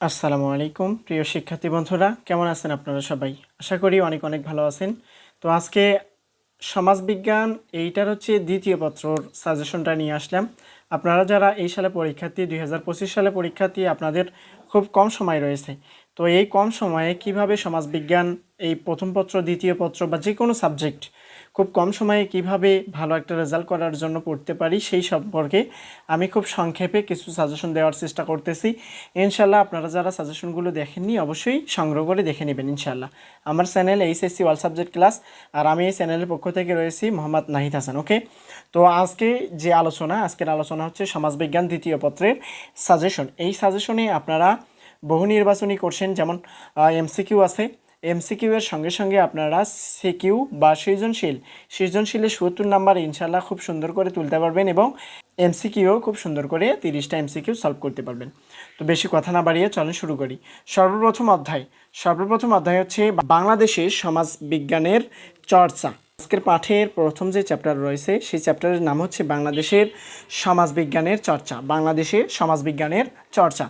আসসালামু আলাইকুম, প্রিয় শিক্ষার্থী বন্ধুরা, কেমন আছেন আপনারা সবাই? আশা করি অনেক অনেক ভালো আছেন। তো আজকে সমাজবিজ্ঞান, এইটার হচ্ছে দ্বিতীয় পত্রর সাজেশনটা নিয়ে আসলাম। আপনারা যারা এই সালে পরীক্ষার্থী, দুই হাজার পঁচিশ সালে পরীক্ষার্থী, আপনাদের খুব কম সময় রয়েছে। তো এই কম সময়ে কীভাবে সমাজবিজ্ঞান, এই প্রথম পত্র, দ্বিতীয় পত্র বা যে কোনো সাবজেক্ট খুব কম সময়ে কীভাবে ভালো একটা রেজাল্ট করার জন্য পড়তে পারি সেই সম্পর্কে আমি খুব সংক্ষেপে কিছু সাজেশন দেওয়ার চেষ্টা করতেছি। ইনশাল্লাহ আপনারা যারা সাজেশনগুলো দেখেননি অবশ্যই সংগ্রহ করে দেখে নেবেন ইনশাল্লাহ আমার channel HSC all subject class আর আমি এই চ্যানেলের পক্ষ থেকে রয়েছি মোহাম্মদ নাহিদ হাসান, ওকে? তো আজকে যে আলোচনা, আজকের আলোচনা হচ্ছে সমাজবিজ্ঞান দ্বিতীয় পত্রের সাজেশন এই সাজেশনে আপনারা বহু নির্বাচনী করছেন, যেমন এমসিকিউ আছে। এমসিকিউ এর সঙ্গে সঙ্গে আপনারা সিকিউ বা সৃজনশীল, সৃজনশীলের সত্তর নাম্বার ইনশাল্লাহ খুব সুন্দর করে তুলতে পারবেন এবং এমসিকিউ খুব সুন্দর করে তিরিশটা এমসিকিউ সলভ করতে পারবেন। তো বেশি কথা না বাড়িয়ে চলেন শুরু করি। সর্বপ্রথম অধ্যায়। সর্বপ্রথম অধ্যায় হচ্ছে বাংলাদেশের সমাজ বিজ্ঞানের চর্চা। আজকের পাঠের প্রথম যে চ্যাপ্টার রয়েছে, সেই চ্যাপ্টারের নাম হচ্ছে বাংলাদেশের সমাজবিজ্ঞানের চর্চা বাংলাদেশে সমাজবিজ্ঞানের চর্চা।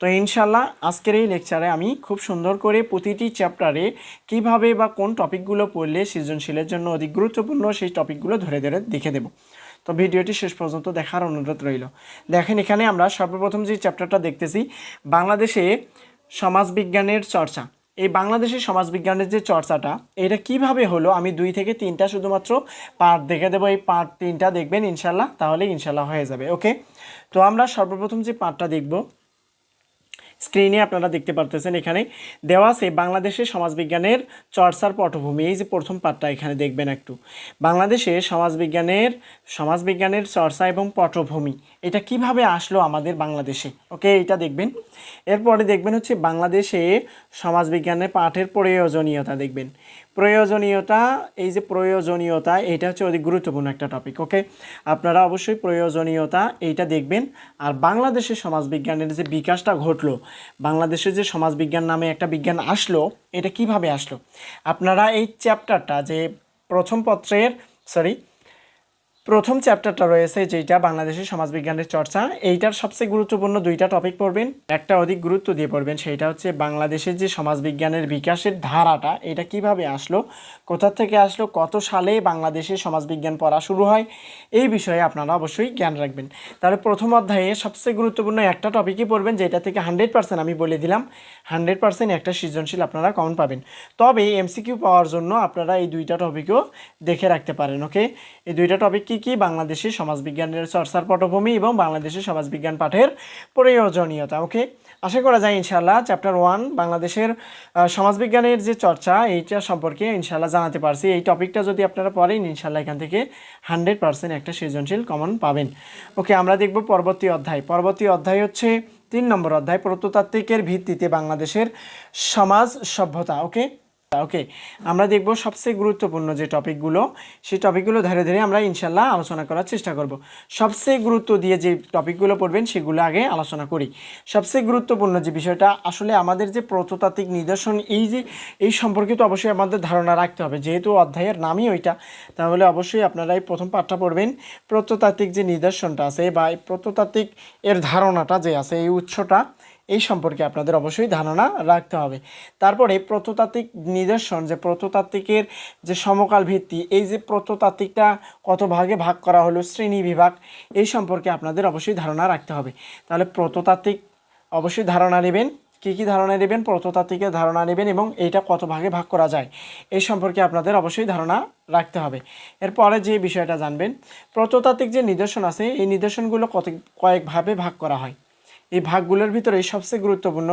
তো ইনশাল্লাহ আজকের এই লেকচারে আমি খুব সুন্দর করে প্রতিটি চ্যাপ্টারে কীভাবে বা কোন টপিকগুলো পড়লে সৃজনশীলের জন্য অধিক গুরুত্বপূর্ণ সেই টপিকগুলো ধরে ধরে দেখে দেব। তো ভিডিওটি শেষ পর্যন্ত দেখার অনুরোধ রইল। দেখেন এখানে আমরা সর্বপ্রথম যে চ্যাপ্টারটা দেখতেছি, বাংলাদেশে সমাজবিজ্ঞানের চর্চা। এই বাংলাদেশের সমাজবিজ্ঞানের যে চর্চাটা, এটা কীভাবে হলো? আমি দুই থেকে তিনটা শুধুমাত্র পার্ট দেখে দেবো। এই পার্ট তিনটা দেখবেন ইনশাল্লাহ, তাহলে ইনশাল্লাহ হয়ে যাবে, ওকে? তো আমরা সর্বপ্রথম যে পার্টটা দেখব স্ক্রিনে আপনারা দেখতে পারতেছেন এখানে দেওয়া আছে বাংলাদেশের সমাজবিজ্ঞানের চর্চার পটভূমি। এই যে প্রথম পাঠটা এখানে দেখবেন একটু। বাংলাদেশে সমাজবিজ্ঞানের সমাজবিজ্ঞানের চর্চা এবং পটভূমি, এটা কীভাবে আসলো আমাদের বাংলাদেশে? ওকে এটা দেখবেন। এরপরে দেখবেন হচ্ছে বাংলাদেশে সমাজবিজ্ঞানের পাঠের প্রয়োজনীয়তা দেখবেন। প্রয়োজনীয়তা, এই যে প্রয়োজনীয়তা, এটা হচ্ছে অধিক গুরুত্বপূর্ণ একটা টপিক ওকে আপনারা অবশ্যই প্রয়োজনীয়তা, এইটা দেখবেন। আর বাংলাদেশের সমাজবিজ্ঞানের যে বিকাশটা ঘটলো, বাংলাদেশের যে সমাজবিজ্ঞান নামে একটা বিজ্ঞান আসলো, এটা কীভাবে আসলো? আপনারা এই চ্যাপ্টারটা যে প্রথম পত্রের সরি প্রথম চ্যাপ্টারটা রয়েছে যেটা বাংলাদেশের সমাজবিজ্ঞানের চর্চা। এইটার সবচেয়ে গুরুত্বপূর্ণ দুইটা টপিক পড়বেন। একটা অধিক গুরুত্ব দিয়ে পড়বেন সেইটা হচ্ছে বাংলাদেশের যে সমাজবিজ্ঞানের বিকাশের ধারাটা, এটা কীভাবে আসলো, কোথা থেকে আসলো, কত সালে বাংলাদেশে সমাজবিজ্ঞান পড়া শুরু হয়, এই বিষয়ে আপনারা অবশ্যই জ্ঞান রাখবেন। তাহলে প্রথম অধ্যায়ে সবচেয়ে গুরুত্বপূর্ণ একটা টপিকই পড়বেন, যেটা থেকে হান্ড্রেড পার্সেন্ট আমি বলে দিলাম। হান্ড্রেড পার্সেন্ট একটা সৃজনশীল আপনারা কমন পাবেন। তবে এমসিকিউ পাওয়ার জন্য আপনারা এই দুইটা টপিকও দেখে রাখতে পারেন ওকে এই দুইটা টপিক কি কি বাংলাদেশের সমাজবিজ্ঞানের চর্চার পটভূমি এবং বাংলাদেশের সমাজবিজ্ঞান পাঠের প্রয়োজনীয়তা, ওকে? আশা করা যায় ইনশাল্লাহ চ্যাপ্টার ওয়ান বাংলাদেশের সমাজবিজ্ঞানের যে চর্চা, এইটা সম্পর্কে ইনশাল্লাহ জানাতে পারছি। এই টপিকটা যদি আপনারা পড়েন ইনশাল্লাহ এখান থেকে হান্ড্রেড পার্সেন্ট একটা সৃজনশীল কমন পাবেন। ওকে, আমরা দেখব পরবর্তী অধ্যায়। পরবর্তী অধ্যায় হচ্ছে তিন নম্বর অধ্যায়, প্রত্নতাত্ত্বিকের ভিত্তিতে বাংলাদেশের সমাজ সভ্যতা, ওকে? ওকে আমরা দেখব সবচেয়ে গুরুত্বপূর্ণ যে টপিকগুলো সেই টপিকগুলো ধীরে ধীরে আমরা ইনশাল্লাহ আলোচনা করার চেষ্টা করব। সবচেয়ে গুরুত্ব দিয়ে যে টপিকগুলো পড়বেন, সেগুলো আগে আলোচনা করি। সবচেয়ে গুরুত্বপূর্ণ যে বিষয়টা, আসলে আমাদের যে প্রত্নতাত্ত্বিক নিদর্শন, এই যে, এই সম্পর্কে তো অবশ্যই আমাদের ধারণা রাখতে হবে। যেহেতু অধ্যায়ের নামই ওইটা, তাহলে অবশ্যই আপনারা এই প্রথম পাঠটা পড়বেন। প্রত্নতাত্ত্বিক যে নিদর্শনটা আছে বা এই প্রত্নতাত্ত্বিক এর ধারণাটা যে আছে, এই উৎসটা এই সম্পর্কে আপনাদের অবশ্যই ধারণা রাখতে হবে। তারপরে প্রত্নতাত্ত্বিক নিদর্শন, যে প্রত্নতাত্ত্বিকের যে সমকাল ভিত্তি, এই যে প্রত্নতাত্ত্বিকটা কত ভাগে ভাগ করা হলো, শ্রেণি বিভাগ, এই সম্পর্কে আপনাদের অবশ্যই ধারণা রাখতে হবে। তাহলে প্রত্নতাত্ত্বিক অবশ্যই ধারণা নেবেন। কী কী ধারণা নেবেন? প্রত্নতাত্ত্বিকের ধারণা নেবেন এবং এইটা কত ভাগে ভাগ করা যায়, এই সম্পর্কে আপনাদের অবশ্যই ধারণা রাখতে হবে। এরপরে যে বিষয়টা জানবেন, প্রত্নতাত্ত্বিক যে নিদর্শন আছে, এই নিদর্শনগুলো কত কয়েকভাবে ভাগ করা হয়। এই ভাগগুলোর ভিতরে সবচেয়ে গুরুত্বপূর্ণ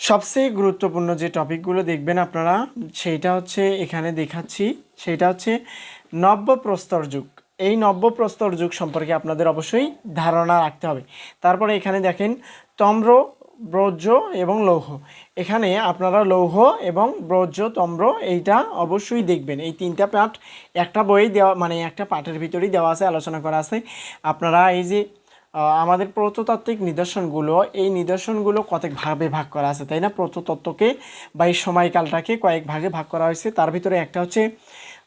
সবচেয়ে গুরুত্বপূর্ণ যে টপিকগুলো দেখবেন আপনারা, সেইটা হচ্ছে এখানে দেখাচ্ছি। সেইটা হচ্ছে নব্য প্রস্তর যুগ। এই নব্য প্রস্তর যুগ সম্পর্কে আপনাদের অবশ্যই ধারণা রাখতে হবে। তারপরে এখানে দেখেন তম্র, ব্রজ এবং লৌহ। এখানে আপনারা লৌহ এবং ব্রজ, তম্র এইটা অবশ্যই দেখবেন। এই তিনটা পাঠ একটা বই দেওয়া মানে একটা পাঠের ভিতরেই দেওয়া আছে, আলোচনা করা আছে। আপনারা এই যে আমাদের প্রত্নতাত্ত্বিক নিদর্শনগুলো, এই নিদর্শনগুলো কতক ভাবে ভাগ করা আছে, তাই না? প্রত্নতত্ত্বকে বা এই সময়কালটাকে কয়েক ভাগে ভাগ করা হয়েছে। তার ভিতরে একটা হচ্ছে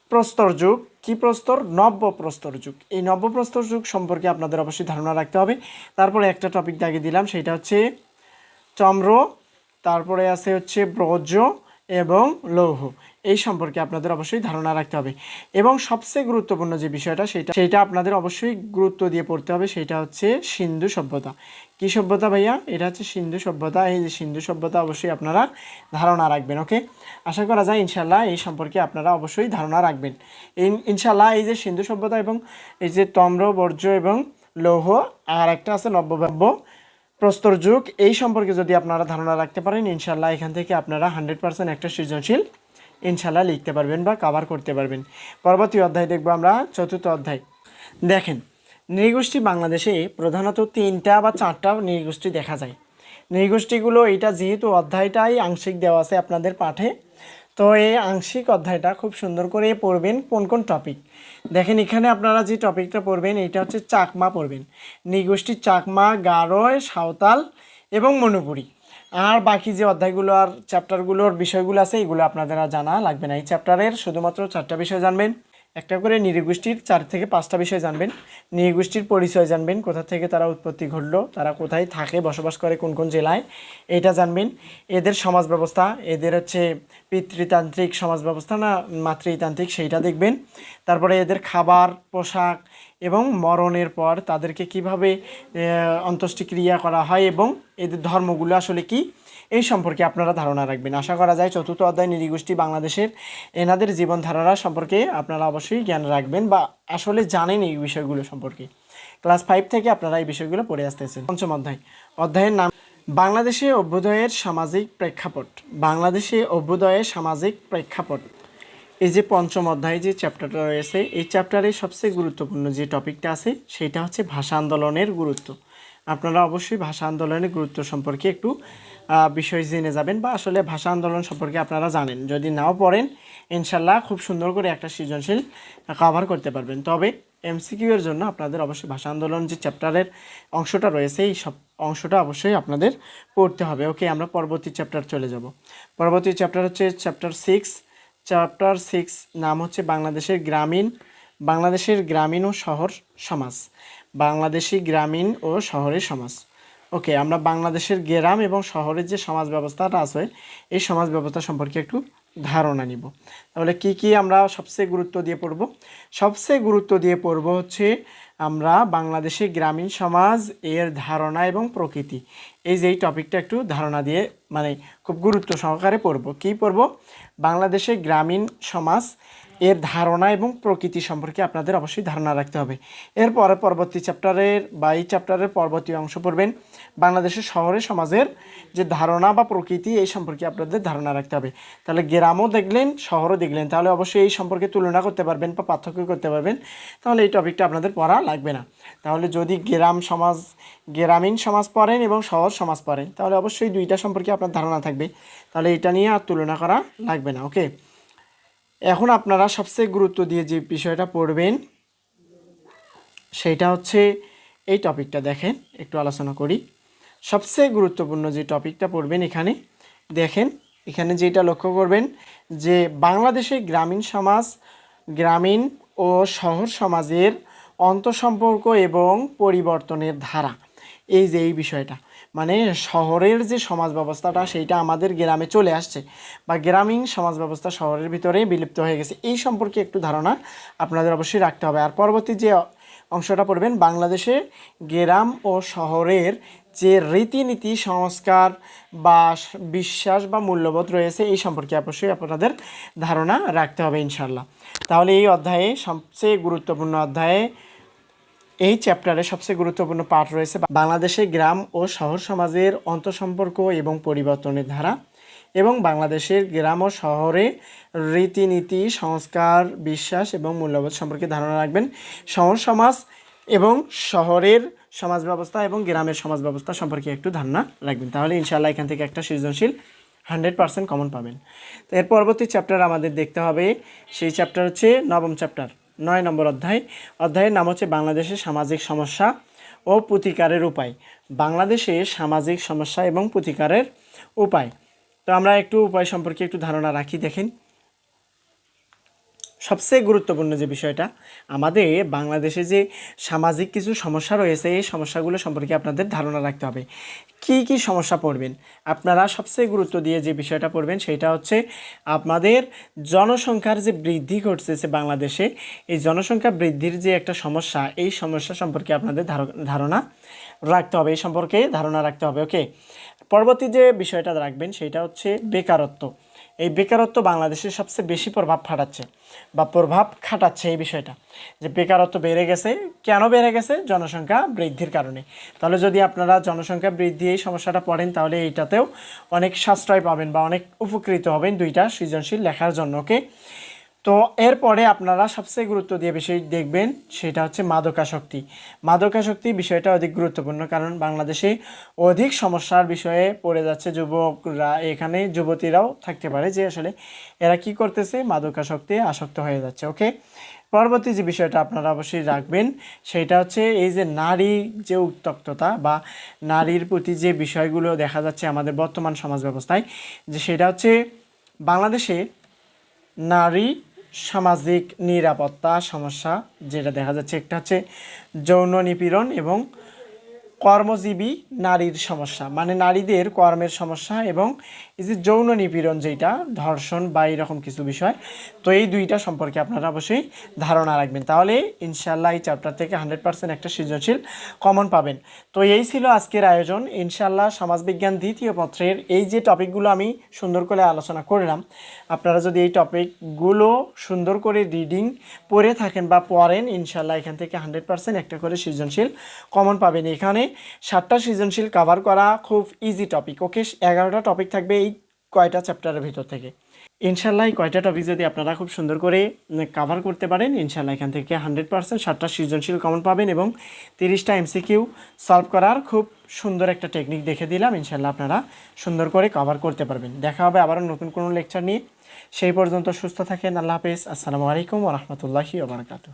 প্রস্তর যুগ। কি প্রস্তর? নব্য প্রস্তর যুগ। এই নব্য প্রস্তর যুগ সম্পর্কে আপনাদের অবশ্যই ধারণা রাখতে হবে। তারপরে একটা টপিক দাগে দিলাম, সেটা হচ্ছে চম্র তারপরে আছে হচ্ছে ব্রজ এবং লৌহ। এই সম্পর্কে আপনাদের অবশ্যই ধারণা রাখতে হবে। এবং সবচেয়ে গুরুত্বপূর্ণ যে বিষয়টা, সেটা সেটা আপনাদের অবশ্যই গুরুত্ব দিয়ে পড়তে হবে, সেটা হচ্ছে সিন্ধু সভ্যতা। কি সভ্যতা ভাইয়া? এটা হচ্ছে সিন্ধু সভ্যতা। এই যে সিন্ধু সভ্যতা অবশ্যই আপনারা ধারণা রাখবেন, ওকে? আশা করা যায় ইনশাল্লাহ এই সম্পর্কে আপনারা অবশ্যই ধারণা রাখবেন। ইন- ইনশাল্লাহ এই যে সিন্ধু সভ্যতা এবং এই যে তম্র বর্জ্য এবং লৌহ, আর একটা আছে নব্যব্য। প্রস্তর যুগ, এই সম্পর্কে যদি আপনারা ধারণা রাখতে পারেন ইনশাল্লাহ এখান থেকে আপনারা হান্ড্রেড পার্সেন্ট একটা সৃজনশীল ইনশাল্লাহ লিখতে পারবেন বা কভার করতে পারবেন। পরবর্তী অধ্যায় দেখব আমরা, চতুর্থ অধ্যায়। দেখেন, নৃগোষ্ঠী বাংলাদেশে প্রধানত তিনটা বা চারটা নৃগোষ্ঠী দেখা যায়। নৃগোষ্ঠীগুলো, এটা যেহেতু অধ্যায়টাই আংশিক দেওয়া আছে আপনাদের পাঠে তো এই আংশিক অধ্যায়টা খুব সুন্দর করে পড়বেন কোন কোন টপিক দেখেন এখানে আপনারা যে টপিকটা পড়বেন এটা হচ্ছে চাকমা পড়বেন। নৃগোষ্ঠী চাকমা, গারোয়, সাঁওতাল এবং মণিপুরী। আর বাকি যে অধ্যায়গুলো আর চ্যাপ্টারগুলোর বিষয়গুলো আছে, এগুলো আপনাদের আর জানা লাগবে না। এই চ্যাপ্টারের শুধুমাত্র চারটা বিষয় জানবেন। একটা করে নৃগোষ্ঠীর চার থেকে পাঁচটা বিষয় জানবেন। নৃগোষ্ঠীর পরিচয় জানবেন, কোথা থেকে তারা উৎপত্তি ঘটলো, তারা কোথায় থাকে, বসবাস করে, কোন কোন জেলায়, এটা জানবেন। এদের সমাজ ব্যবস্থা, এদের হচ্ছে পিতৃতান্ত্রিক সমাজ ব্যবস্থা না, মাতৃতান্ত্রিক সেইটা দেখবেন। তারপরে এদের খাবার, পোশাক এবং মরণের পর তাদেরকে কীভাবে অন্ত্যেষ্টিক্রিয়া করা হয় এবং এদের ধর্মগুলো আসলে কি এই সম্পর্কে আপনারা ধারণা রাখবেন। আশা করা যায় চতুর্থ অধ্যায় নৃগোষ্ঠী বাংলাদেশের এনাদের জীবনধারা সম্পর্কে আপনারা অবশ্যই জ্ঞান রাখবেন বা আসলে জানেন এই বিষয়গুলো সম্পর্কে। ক্লাস ফাইভ থেকে আপনারা এই বিষয়গুলো পড়ে আসতেছেন। পঞ্চম অধ্যায়। অধ্যায়ের নাম বাংলাদেশে অভ্যুদয়ের সামাজিক প্রেক্ষাপট। বাংলাদেশে অভ্যুদয়ের সামাজিক প্রেক্ষাপট। এই যে পঞ্চম অধ্যায়ে যে চ্যাপ্টারটা রয়েছে, এই চ্যাপ্টারে সবচেয়ে গুরুত্বপূর্ণ যে টপিকটা আছে, সেটা হচ্ছে ভাষা আন্দোলনের গুরুত্ব। আপনারা অবশ্যই ভাষা আন্দোলনের গুরুত্ব সম্পর্কে একটু বিষয় জেনে যাবেন বা আসলে ভাষা আন্দোলন সম্পর্কে আপনারা জানেন। যদি নাও পড়েন ইনশাল্লাহ খুব সুন্দর করে একটা সৃজনশীল কভার করতে পারবেন। তবে এমসিকিউ এর জন্য আপনাদের অবশ্যই ভাষা আন্দোলন যে চ্যাপ্টারের অংশটা রয়েছে, এই সব অংশটা অবশ্যই আপনাদের পড়তে হবে। ওকে, আমরা পরবর্তী চ্যাপ্টার চলে যাব। পরবর্তী চ্যাপ্টার হচ্ছে চ্যাপ্টার সিক্স চ্যাপ্টার সিক্স নাম হচ্ছে বাংলাদেশের গ্রামীণ বাংলাদেশের গ্রামীণ ও শহর সমাজ। বাংলাদেশি গ্রামীণ ও শহরের সমাজ। ওকে, আমরা বাংলাদেশের গ্রাম এবং শহরের যে সমাজ ব্যবস্থাটা আছে, এই সমাজ ব্যবস্থা সম্পর্কে একটু ধারণা নিব। তাহলে কি কি আমরা সবচেয়ে গুরুত্ব দিয়ে পড়ব? সবচেয়ে গুরুত্ব দিয়ে পড়ব হচ্ছে আমরা বাংলাদেশের গ্রামীণ সমাজ এর ধারণা এবং প্রকৃতি। এই যে এই টপিকটা একটু ধারণা দিয়ে মানে খুব গুরুত্ব সহকারে পড়ব। কি পড়ব? বাংলাদেশের গ্রামীণ সমাজ এর ধারণা এবং প্রকৃতি সম্পর্কে আপনাদের অবশ্যই ধারণা রাখতে হবে। এরপরে পরবর্তী চ্যাপ্টারের বা এই চ্যাপ্টারের পরবর্তী অংশ পড়বেন বাংলাদেশের শহরে সমাজের যে ধারণা বা প্রকৃতি, এই সম্পর্কে আপনাদের ধারণা রাখতে হবে। তাহলে গ্রামও দেখলেন, শহরও দেখলেন, তাহলে অবশ্যই এই সম্পর্কে তুলনা করতে পারবেন বা পার্থক্য করতে পারবেন। তাহলে এই টপিকটা আপনাদের পড়া লাগবে না। তাহলে যদি গ্রাম সমাজ, গ্রামীণ সমাজ পড়েন এবং শহর সমাজ পড়েন, তাহলে অবশ্যই দুইটা সম্পর্কে আপনার ধারণা থাকবে। তাহলে এটা নিয়ে আর তুলনা করা লাগবে না, ওকে? এখন আপনারা সবচেয়ে গুরুত্ব দিয়ে যে বিষয়টা পড়বেন সেইটা হচ্ছে এই টপিকটা দেখেন, একটু আলোচনা করি। সবচেয়ে গুরুত্বপূর্ণ যে টপিকটা পড়বেন এখানে, দেখেন, এখানে যেটা লক্ষ্য করবেন যে বাংলাদেশে গ্রামীণ সমাজ, গ্রামীণ ও শহর সমাজের অন্তঃসম্পর্ক এবং পরিবর্তনের ধারা, এই যে এই বিষয়টা। মানে শহরের যে সমাজ ব্যবস্থাটা সেইটা আমাদের গ্রামে চলে আসছে বা গ্রামীণ সমাজ ব্যবস্থা শহরের ভিতরে বিলুপ্ত হয়ে গেছে। এই সম্পর্কে একটু ধারণা আপনাদের অবশ্যই রাখতে হবে। আর পরবর্তী যে অংশটা পড়বেন, বাংলাদেশে গ্রাম ও শহরের যে রীতিনীতি, সংস্কার বা বিশ্বাস বা মূল্যবোধ রয়েছে, এই সম্পর্কে অবশ্যই আপনাদের ধারণা রাখতে হবে ইনশাল্লাহ তাহলে এই অধ্যায়ে সবচেয়ে গুরুত্বপূর্ণ অধ্যায়ে এই চ্যাপ্টারে সবচেয়ে গুরুত্বপূর্ণ পাঠ রয়েছে বাংলাদেশে গ্রাম ও শহর সমাজের অন্তঃসম্পর্ক এবং পরিবর্তনের ধারা এবং বাংলাদেশের গ্রাম ও শহরে রীতিনীতি, সংস্কার, বিশ্বাস এবং মূল্যবোধ সম্পর্কে ধারণা রাখবেন। শহর সমাজ এবং শহরের সমাজ ব্যবস্থা এবং গ্রামের সমাজ ব্যবস্থা সম্পর্কে একটু ধারণা রাখবেন। তাহলে ইনশাআল্লাহ এখান থেকে একটা সৃজনশীল হান্ড্রেড পার্সেন্ট কমন পাবেন। তো এর পরবর্তী চ্যাপ্টার আমাদের দেখতে হবে। সেই চ্যাপ্টার হচ্ছে নবম চ্যাপ্টার নয় নম্বর অধ্যায়। অধ্যায়ের নাম হচ্ছে বাংলাদেশের সামাজিক সমস্যা ও প্রতিকারের উপায়। বাংলাদেশে সামাজিক সমস্যা এবং প্রতিকারের উপায়। তো আমরা একটু উপায় সম্পর্কে একটু ধারণা রাখি, দেখেন। সবচেয়ে গুরুত্বপূর্ণ যে বিষয়টা, আমাদের বাংলাদেশে যে সামাজিক কিছু সমস্যা রয়েছে, এই সমস্যাগুলো সম্পর্কে আপনাদের ধারণা রাখতে হবে। কি কি সমস্যা পড়বেন? আপনারা সবচেয়ে গুরুত্ব দিয়ে যে বিষয়টা পড়বেন সেটা হচ্ছে আপনাদের জনসংখ্যার যে বৃদ্ধি ঘটতেছে বাংলাদেশে, এই জনসংখ্যা বৃদ্ধির যে একটা সমস্যা, এই সমস্যা সম্পর্কে আপনাদের ধার- ধারণা রাখতে হবে, এই সম্পর্কে ধারণা রাখতে হবে, ওকে? পরবর্তী যে বিষয়টা রাখবেন সেটা হচ্ছে বেকারত্ব। এই বেকারত্ব বাংলাদেশে সবচেয়ে বেশি প্রভাব ফাটাচ্ছে বা প্রভাব খাটাচ্ছে এই বিষয়টা। যে বেকারত্ব বেড়ে গেছে, কেন বেড়ে গেছে? জনসংখ্যা বৃদ্ধির কারণে। তাহলে যদি আপনারা জনসংখ্যা বৃদ্ধি এই সমস্যাটা পড়েন, তাহলে এইটাতেও অনেক সাশ্রয় পাবেন বা অনেক উপকৃত হবেন দুইটা সৃজনশীল লেখার জন্য ওকে তো এরপরে আপনারা সবচেয়ে গুরুত্ব দিয়ে বিষয় দেখবেন, সেটা হচ্ছে মাদকাসক্তি। মাদকাসক্তি বিষয়টা অধিক গুরুত্বপূর্ণ কারণ বাংলাদেশে অধিক সমস্যার বিষয়ে পড়ে যাচ্ছে যুবকরা, এখানে যুবতীরাও থাকতে পারে যে আসলে এরা কি করতেছে, মাদকাসক্তি আসক্ত হয়ে যাচ্ছে, ওকে? পরবর্তী যে বিষয়টা আপনারা অবশ্যই রাখবেন, সেটা হচ্ছে এই যে নারী যে উত্তক্ততা বা নারীর প্রতি যে বিষয়গুলো দেখা যাচ্ছে আমাদের বর্তমান সমাজ ব্যবস্থায়, যে সেটা হচ্ছে বাংলাদেশে নারী সামাজিক নিরাপত্তা সমস্যা যেটা দেখা যাচ্ছে একটা হচ্ছে যৌন নিপীড়ন এবং কর্মজীবী নারীর সমস্যা। মানে নারীদের কর্মের সমস্যা এবং এই যে যৌন নিপীড়ন যেটা ধর্ষণ বা এরকম কিছু বিষয়, তো এই দুইটা সম্পর্কে আপনারা অবশ্যই ধারণা রাখবেন। তাহলে ইনশাল্লাহ এই চ্যাপ্টার থেকে হান্ড্রেড পার্সেন্ট একটা সৃজনশীল কমন পাবেন। তো এই ছিল আজকের আয়োজন। ইনশাল্লাহ সমাজবিজ্ঞান দ্বিতীয় পত্রের এই যে টপিকগুলো আমি সুন্দর করে আলোচনা করলাম, আপনারা যদি এই টপিকগুলো সুন্দর করে রিডিং পড়ে থাকেন বা পড়েন ইনশাল্লাহ এখান থেকে হান্ড্রেড পার্সেন্ট একটা করে সৃজনশীল কমন পাবেন। এখানে সাতটা সৃজনশীল কভার করা খুব ইজি টপিক ওকে এগারোটা টপিক থাকবে এই কয়টা চ্যাপ্টারের ভিতর থেকে। ইনশাল্লাহ এই কয়টা টপিক যদি আপনারা খুব সুন্দর করে কাভার করতে পারেন, ইনশাল্লাহ এখান থেকে হান্ড্রেড পার্সেন্ট সাতটা সৃজনশীল কমন পাবেন এবং তিরিশটা এমসিকিউ সলভ করার খুব সুন্দর একটা টেকনিক দেখে দিলাম। ইনশাল্লাহ আপনারা সুন্দর করে কভার করতে পারবেন। দেখা হবে আবারও নতুন কোনো লেকচার নিয়ে। সেই পর্যন্ত সুস্থ থাকেন, আল্লাহ হাফেজ। আসসালামু আলাইকুম রহমতুল্লাহি ওবরাকাতু